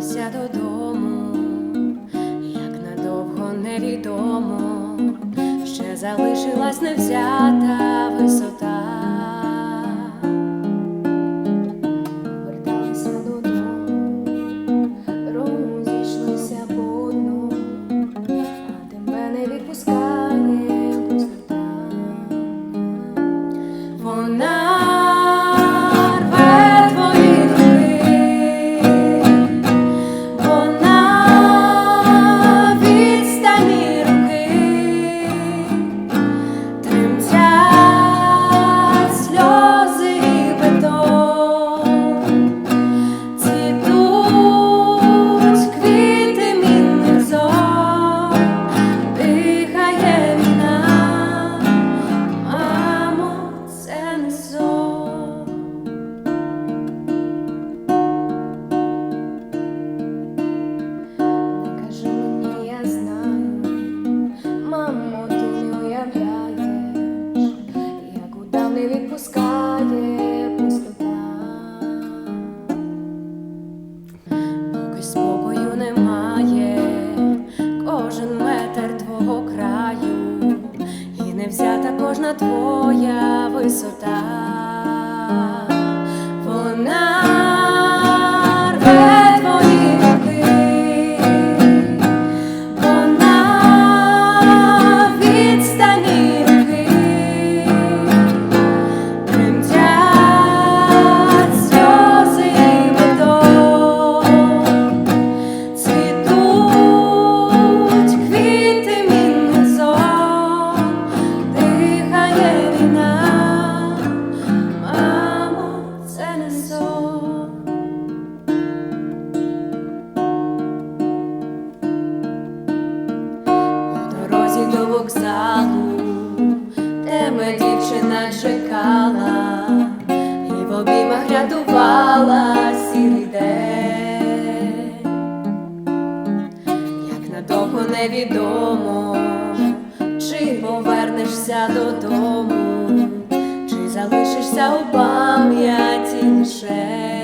додому, як надовго невідомо, ще залишилась невзята висота. Верталися додому, розійшлися по дну, а тебе не відпускає пустота. Вона не відпускає пустота. Поки спокою немає, кожен метр твого краю, і не взята кожна твоя висота. До вокзалу тебе дівчина чекала. І в обіймах рятувала сірий день. Як надовго невідомо, чи повернешся додому, чи залишишся у пам'яті лише